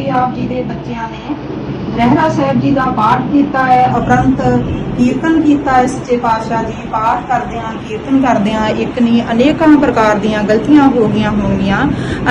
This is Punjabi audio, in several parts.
ਦੇ ਆਪ ਜੀ ਦੇ ਬੱਚਿਆਂ ਨੇ ਰਹਿਰਾ ਸਾਹਿਬ ਜੀ ਦਾ ਪਾਠ ਕੀਤਾ ਹੈ ਉਪਰੰਤ ਕੀਰਤਨ ਕੀਤਾ ਹੈ, ਸੱਚੇ ਪਾਤਸ਼ਾਹ ਜੀ ਪਾਠ ਕਰਦਿਆਂ, ਕੀਰਤਨ ਕਰਦਿਆਂ, ਇੱਕ ਨਹੀਂ ਅਨੇਕਾਂ ਪ੍ਰਕਾਰ ਦੀਆਂ ਗਲਤੀਆਂ ਹੋ ਗਈਆਂ ਹੋਣਗੀਆਂ।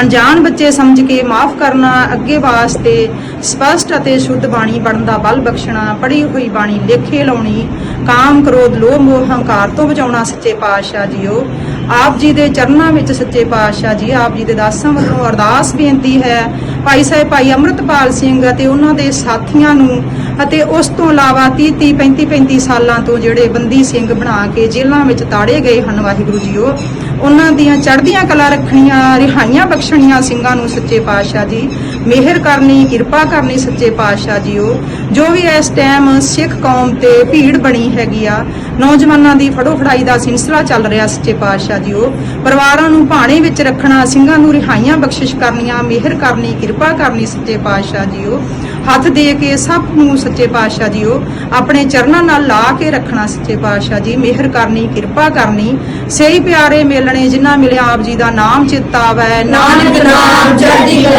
ਅਣਜਾਣ ਬੱਚੇ ਸਮਝ ਕੇ ਮਾਫ ਕਰਨਾ, ਅੱਗੇ ਵਾਸਤੇ ਸਪਸ਼ਟ ਅਤੇ ਸ਼ੁੱਧ ਬਾਣੀ ਪੜਨ ਦਾ ਬਲ ਬਖਸ਼ਣਾ, ਪੜ੍ਹੀ ਹੋਈ ਬਾਣੀ, ਲੇਖੇ ਲਾਉਣੀ, ਕਾਮ, ਕ੍ਰੋਧ, ਲੋਭ, ਮੋਹ, ਹੰਕਾਰ ਤੋਂ ਬਚਾਉਣਾ ਸੱਚੇ ਪਾਤਸ਼ਾਹ ਜੀਓ। ਆਪ ਜੀ ਦੇ ਚਰਨਾਂ ਵਿੱਚ ਸੱਚੇ ਪਾਤਸ਼ਾਹ ਜੀ, ਆਪ ਜੀ ਦੇ ਦਾਸਾਂ ਵੱਲੋਂ ਅਰਦਾਸ ਬੇਨਤੀ ਹੈ। ਭਾਈ ਸਾਹਿਬ, ਭਾਈ ਅੰਮ੍ਰਿਤਪਾਲ ਸਿੰਘ ਅਤੇ ਉਹਨਾਂ ਦੇ ਸਾਥੀਆਂ ਨੂੰ ਅਤੇ ਉਸ ਤੋਂ ਇਲਾਵਾ 30 30 35 35 ਸਾਲਾਂ ਤੋਂ ਜਿਹੜੇ ਬੰਦੀ ਸਿੰਘ ਬਣਾ ਕੇ ਜੇਲ੍ਹਾਂ ਵਿੱਚ ਤਾੜੇ ਗਏ ਹਨ, ਵਾਹਿਗੁਰੂ ਜੀਓ। ਉਹਨਾਂ ਦੀਆਂ ਚੜ੍ਹਦੀਆਂ ਕਲਾ ਰੱਖਣੀਆਂ, ਰਿਹਾਈਆਂ ਬਖਸ਼ਣੀਆਂ ਸਿੰਘਾਂ ਨੂੰ ਸੱਚੇ ਪਾਤਸ਼ਾਹ ਜੀ ਮਿਹਰ ਕਰਨੀ, ਕਿਰਪਾ ਕਰਨੀ ਸੱਚੇ ਪਾਤਸ਼ਾਹ ਜੀਓ। ਜੋ ਵੀ ਇਸ ਟਾਈਮ ਸਿੱਖ ਕੌਮ ਤੇ ਭੀੜ ਬਣੀ ਹੈਗੀ ਆ, ਨੌਜਵਾਨਾਂ ਦੀ ਫੜੋ ਫੜਾਈ ਦਾ ਸਿਲਸਿਲਾ ਚੱਲ ਰਿਹਾ ਸੱਚੇ ਪਾਤਸ਼ਾਹ ਜੀਓ। ਪਰਿਵਾਰਾਂ ਨੂੰ ਭਾਣੇ ਵਿੱਚ ਰੱਖਣਾ, ਸਿੰਘਾਂ ਨੂੰ ਰਿਹਾਈਆਂ ਬਖਸ਼ਿਸ਼ ਕਰਨੀਆਂ, ਮਿਹਰ ਕਰਨੀ, ਕਿਰਪਾ ਕਰਨੀ ਸੱਚੇ ਪਾਤਸ਼ਾਹ ਜੀਓ। ਹੱਥ ਦੇ ਕੇ ਸਭ ਨੂੰ ਸੱਚੇ ਪਾਤਸ਼ਾਹ ਜੀਓ। ਆਪਣੇ ਚਰਨਾਂ ਨਾਲ ਲਾ ਕੇ ਰੱਖਣਾ ਸੱਚੇ ਪਾਤਸ਼ਾਹ ਜੀ, ਮਿਹਰ ਕਰਨੀ, ਕਿਰਪਾ ਕਰਨੀ। ਸਹੀ ਪਿਆਰੇ ਮਿਲ ਮਿਲਣੇ ਜਿਨ੍ਹਾਂ ਮਿਲਿਆ ਆਪ ਜੀ ਦਾ ਨਾਮ ਚਿਤ ਆਵੈ ਨਾਨਕ ਨਾਮ ਚੜ੍ਹਦੀ ਕਲਾ